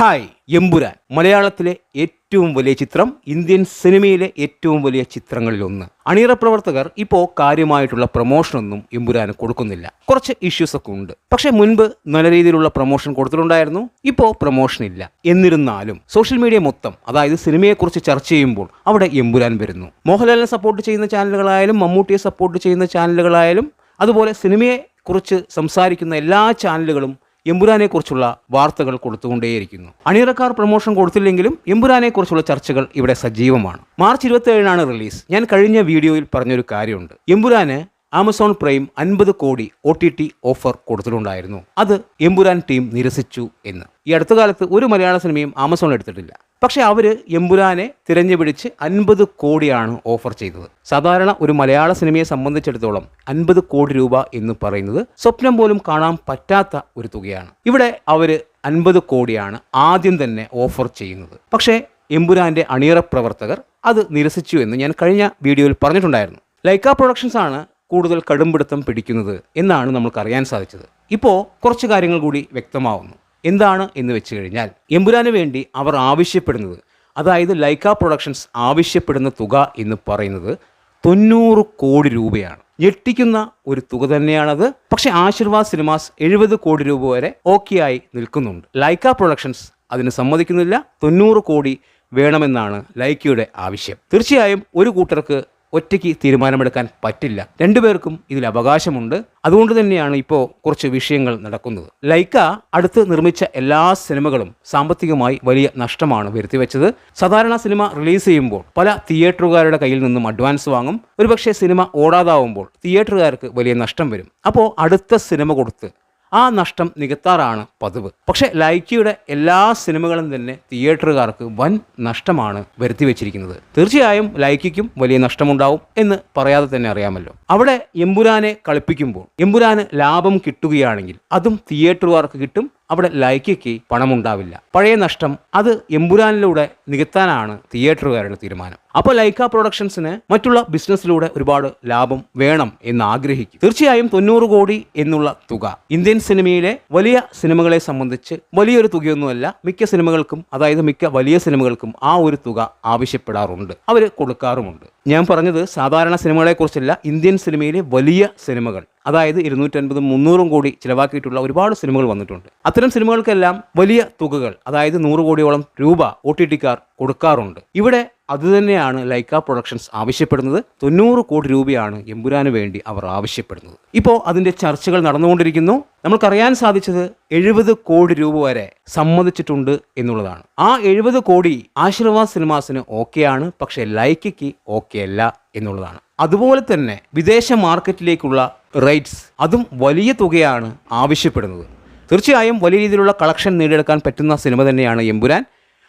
Hi Empuraan. മലയാളത്തിലെ ഏറ്റവും വലിയ ചിത്രം ഇന്ത്യൻ സിനിമയിലെ ഏറ്റവും വലിയ ചിത്രങ്ങളിലൊന്ന്. അണിയറ പ്രവർത്തകർ ഇപ്പോൾ കാര്യമായിട്ടുള്ള പ്രൊമോഷനൊന്നും എമ്പുരാന് കൊടുക്കുന്നില്ല. കുറച്ച് ഇഷ്യൂസ് ഒക്കെ ഉണ്ട്. പക്ഷേ മുൻപ് നല്ല രീതിയിലുള്ള പ്രൊമോഷൻ കൊടുത്തിട്ടുണ്ടായിരുന്നു. ഇപ്പോൾ പ്രൊമോഷൻ ഇല്ല. എന്നിരുന്നാലും സോഷ്യൽ മീഡിയ മൊത്തം അതായത് സിനിമയെക്കുറിച്ച് ചർച്ച ചെയ്യുമ്പോൾ അവിടെ എമ്പുരാൻ വരുന്നു. മോഹൻലാലിനെ സപ്പോർട്ട് ചെയ്യുന്ന ചാനലുകളായാലും മമ്മൂട്ടിയെ സപ്പോർട്ട് ചെയ്യുന്ന ചാനലുകളായാലും അതുപോലെ സിനിമയെ കുറിച്ച് സംസാരിക്കുന്ന എല്ലാ ചാനലുകളും എമ്പുരാനെക്കുറിച്ചുള്ള വാർത്തകൾ കൊടുത്തുകൊണ്ടേയിരിക്കുന്നു. അണിയറക്കാർ പ്രൊമോഷൻ കൊടുത്തില്ലെങ്കിലും എമ്പുരാനെക്കുറിച്ചുള്ള ചർച്ചകൾ ഇവിടെ സജീവമാണ്. മാർച്ച് ഇരുപത്തിയേഴിനാണ് റിലീസ്. ഞാൻ കഴിഞ്ഞ വീഡിയോയിൽ പറഞ്ഞൊരു കാര്യമുണ്ട്. എമ്പുരാന് ആമസോൺ പ്രൈം അൻപത് കോടി ഒ ടി ടി ഓഫർ കൊടുത്തിട്ടുണ്ടായിരുന്നു. അത് എമ്പുരാൻ ടീം നിരസിച്ചു എന്ന്. ഈ അടുത്ത കാലത്ത് ഒരു മലയാള സിനിമയും ആമസോൺ എടുത്തിട്ടില്ല. പക്ഷേ അവർ എമ്പുരാനെ തിരഞ്ഞു പിടിച്ച് അൻപത് കോടിയാണ് ഓഫർ ചെയ്തത്. സാധാരണ ഒരു മലയാള സിനിമയെ സംബന്ധിച്ചിടത്തോളം അൻപത് കോടി രൂപ എന്ന് പറയുന്നത് സ്വപ്നം പോലും കാണാൻ പറ്റാത്ത ഒരു തുകയാണ്. ഇവിടെ അവർ അൻപത് കോടിയാണ് ആദ്യം തന്നെ ഓഫർ ചെയ്യുന്നത്. പക്ഷേ എമ്പുരാന്റെ അണിയറ പ്രവർത്തകർ അത് നിരസിച്ചു എന്ന് ഞാൻ കഴിഞ്ഞ വീഡിയോയിൽ പറഞ്ഞിട്ടുണ്ടായിരുന്നു. ലൈക്ക പ്രൊഡക്ഷൻസ് ആണ് കൂടുതൽ കടുംപിടുത്തം പിടിക്കുന്നത് എന്നാണ് നമുക്കറിയാൻ സാധിച്ചത്. ഇപ്പോൾ കുറച്ച് കാര്യങ്ങൾ കൂടി വ്യക്തമാവുന്നു. എന്താണ് എന്ന് വെച്ച് കഴിഞ്ഞാൽ എമ്പുരാന് വേണ്ടി അവർ ആവശ്യപ്പെടുന്നത് അതായത് ലൈക്ക പ്രൊഡക്ഷൻസ് ആവശ്യപ്പെടുന്ന തുക എന്ന് പറയുന്നത് തൊണ്ണൂറ് കോടി രൂപയാണ്. ഞെട്ടിക്കുന്ന ഒരു തുക തന്നെയാണത്. പക്ഷേ ആശീർവാദ് സിനിമാസ് എഴുപത് കോടി രൂപ വരെ ഓക്കെ ആയി നിൽക്കുന്നുണ്ട്. ലൈക്ക പ്രൊഡക്ഷൻസ് അതിന് സമ്മതിക്കുന്നില്ല. തൊണ്ണൂറ് കോടി വേണമെന്നാണ് ലൈക്കയുടെ ആവശ്യം. തീർച്ചയായും ഒരു കൂട്ടർക്ക് ഒറ്റയ്ക്ക് തീരുമാനമെടുക്കാൻ പറ്റില്ല. രണ്ടുപേർക്കും ഇതിൽ അവകാശമുണ്ട്. അതുകൊണ്ട് തന്നെയാണ് ഇപ്പോൾ കുറച്ച് വിഷയങ്ങൾ നടക്കുന്നത്. ലൈക്ക അടുത്ത് നിർമ്മിച്ച എല്ലാ സിനിമകളും സാമ്പത്തികമായി വലിയ നഷ്ടമാണ് വരുത്തിവെച്ചത്. സാധാരണ സിനിമ റിലീസ് ചെയ്യുമ്പോൾ പല തിയേറ്ററുകാരുടെ കയ്യിൽ നിന്നും അഡ്വാൻസ് വാങ്ങും. ഒരുപക്ഷെ സിനിമ ഓടാതാവുമ്പോൾ തിയേറ്ററുകാർക്ക് വലിയ നഷ്ടം വരും. അപ്പോൾ അടുത്ത സിനിമ കൊടുത്ത് ആ നഷ്ടം നികത്താറാണ് പതിവ്. പക്ഷേ ലൈക്കിയുടെ എല്ലാ സിനിമകളും തന്നെ തിയേറ്ററുകാർക്ക് വൻ നഷ്ടമാണ് വരുത്തി വെച്ചിരിക്കുന്നത്. തീർച്ചയായും ലൈക്കിക്കും വലിയ നഷ്ടമുണ്ടാവും എന്ന് പറയാതെ തന്നെ അറിയാമല്ലോ. അവിടെ എമ്പുരാനെ കളിപ്പിക്കുമ്പോൾ എമ്പുരാന് ലാഭം കിട്ടുകയാണെങ്കിൽ അതും തിയേറ്ററുകാർക്ക് കിട്ടും അവിടെ ലൈക്കയ്ക്ക് പണമുണ്ടാവില്ല. പഴയ നഷ്ടം അത് എമ്പുരാനിലൂടെ നികത്താനാണ് തിയേറ്ററുകാരുടെ തീരുമാനം. അപ്പോൾ ലൈക്ക പ്രൊഡക്ഷൻസിന് മറ്റുള്ള ബിസിനസ്സിലൂടെ ഒരുപാട് ലാഭം വേണം എന്ന് ആഗ്രഹിക്കും. തീർച്ചയായും തൊണ്ണൂറ് കോടി എന്നുള്ള തുക. ഇന്ത്യൻ സിനിമയിലെ വലിയ സിനിമകളെ സംബന്ധിച്ച് വലിയൊരു തുകയൊന്നുമല്ല മിക്ക സിനിമകൾക്കും അതായത് മിക്ക വലിയ സിനിമകൾക്കും ആ ഒരു തുക ആവശ്യപ്പെടാറുണ്ട്. അവർ കൊടുക്കാറുമുണ്ട്. ഞാൻ പറഞ്ഞത് സാധാരണ സിനിമകളെക്കുറിച്ചല്ല ഇന്ത്യൻ സിനിമയിലെ വലിയ സിനിമകൾ. അതായത് ഇരുന്നൂറ്റൻപതും മുന്നൂറും കോടി ചിലവാക്കിയിട്ടുള്ള ഒരുപാട് സിനിമകൾ വന്നിട്ടുണ്ട്. അത്തരം സിനിമകൾക്കെല്ലാം വലിയ തുകകൾ അതായത് നൂറ് കോടിയോളം രൂപ ഒ ടി ടിക്കാർ കൊടുക്കാറുണ്ട്. ഇവിടെ അതുതന്നെയാണ് ലൈക്ക പ്രൊഡക്ഷൻസ് ആവശ്യപ്പെടുന്നത്. തൊണ്ണൂറ് കോടി രൂപയാണ് എമ്പുരാന് വേണ്ടി അവർ ആവശ്യപ്പെടുന്നത്. ഇപ്പോൾ അതിന്റെ ചർച്ചകൾ നടന്നുകൊണ്ടിരിക്കുന്നു. നമ്മൾക്കറിയാൻ സാധിച്ചത് എഴുപത് കോടി രൂപ വരെ സമ്മതിച്ചിട്ടുണ്ട് എന്നുള്ളതാണ്. ആ എഴുപത് കോടി ആശീർവാദ് സിനിമാസിന് ഓക്കെയാണ് പക്ഷേ ലൈക്കയ്ക്ക് ഓക്കെ അല്ല എന്നുള്ളതാണ്. അതുപോലെ തന്നെ വിദേശ മാർക്കറ്റിലേക്കുള്ള റൈറ്റ്സ് അതും വലിയ തുകയാണ് ആവശ്യപ്പെടുന്നത്. തീർച്ചയായും വലിയ രീതിയിലുള്ള കളക്ഷൻ നേടിയെടുക്കാൻ പറ്റുന്ന സിനിമ തന്നെയാണ് എമ്പുരാൻ.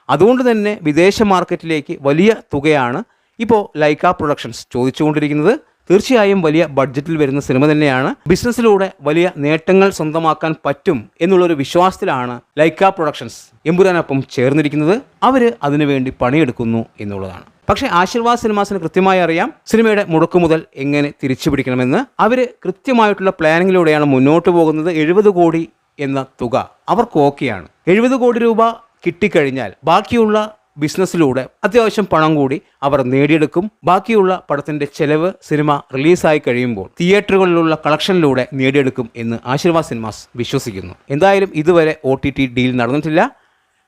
അതുകൊണ്ട് തന്നെ വിദേശ മാർക്കറ്റിലേക്ക് വലിയ തുകയാണ് ഇപ്പോൾ ലൈക്ക പ്രൊഡക്ഷൻസ് ചോദിച്ചുകൊണ്ടിരിക്കുന്നത്. തീർച്ചയായും വലിയ ബഡ്ജറ്റിൽ വരുന്ന സിനിമ തന്നെയാണ്. ബിസിനസ്സിലൂടെ വലിയ നേട്ടങ്ങൾ സ്വന്തമാക്കാൻ പറ്റും എന്നുള്ളൊരു വിശ്വാസത്തിലാണ് ലൈക്ക പ്രൊഡക്ഷൻസ് എമ്പുരാനൊപ്പം ചേർന്നിരിക്കുന്നത്. അവർ അതിനുവേണ്ടി പണിയെടുക്കുന്നു എന്നുള്ളതാണ്. പക്ഷേ ആശീർവാദ് സിനിമാസിന് കൃത്യമായി അറിയാം സിനിമയുടെ മുടക്കു മുതൽ എങ്ങനെ തിരിച്ചു പിടിക്കണമെന്ന് അവർ കൃത്യമായിട്ടുള്ള പ്ലാനിങ്ങിലൂടെയാണ് മുന്നോട്ട് പോകുന്നത്. എഴുപത് കോടി എന്ന തുക അവർക്ക് ഓക്കെയാണ്. എഴുപത് കോടി രൂപ കിട്ടിക്കഴിഞ്ഞാൽ ബാക്കിയുള്ള ബിസിനസ്സിലൂടെ അത്യാവശ്യം പണം കൂടി അവർ നേടിയെടുക്കും. ബാക്കിയുള്ള പടത്തിന്റെ ചെലവ് സിനിമ റിലീസായി കഴിയുമ്പോൾ തിയേറ്ററുകളിലുള്ള കളക്ഷനിലൂടെ നേടിയെടുക്കും എന്ന് ആശീർവാദ് സിനിമാസ് വിശ്വസിക്കുന്നു. എന്തായാലും ഇതുവരെ ഒ ഡീൽ നടന്നിട്ടില്ല.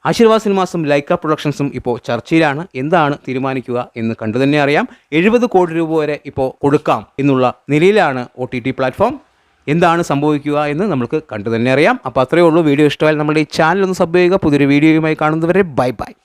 ആശീർവാദ് സിനിമാസും ലൈക്ക പ്രൊഡക്ഷൻസും ഇപ്പോൾ ചർച്ചയിലാണ്. എന്താണ് തീരുമാനിക്കുക എന്ന് കണ്ടു തന്നെ അറിയാം. എഴുപത് കോടി രൂപ വരെ ഇപ്പോൾ കൊടുക്കാം എന്നുള്ള നിലയിലാണ് ഒ ടി ടി പ്ലാറ്റ്ഫോം. എന്താണ് സംഭവിക്കുക എന്ന് നമുക്ക് കണ്ടു തന്നെ അറിയാം. അപ്പോൾ അത്രയേ ഉള്ളൂ. വീഡിയോ ഇഷ്ടമായാൽ നമ്മുടെ ഈ ചാനൽ ഒന്ന് സബ് ചെയ്യുക. പുതിയൊരു വീഡിയോയുമായി കാണുന്നവരെ ബൈ ബൈ.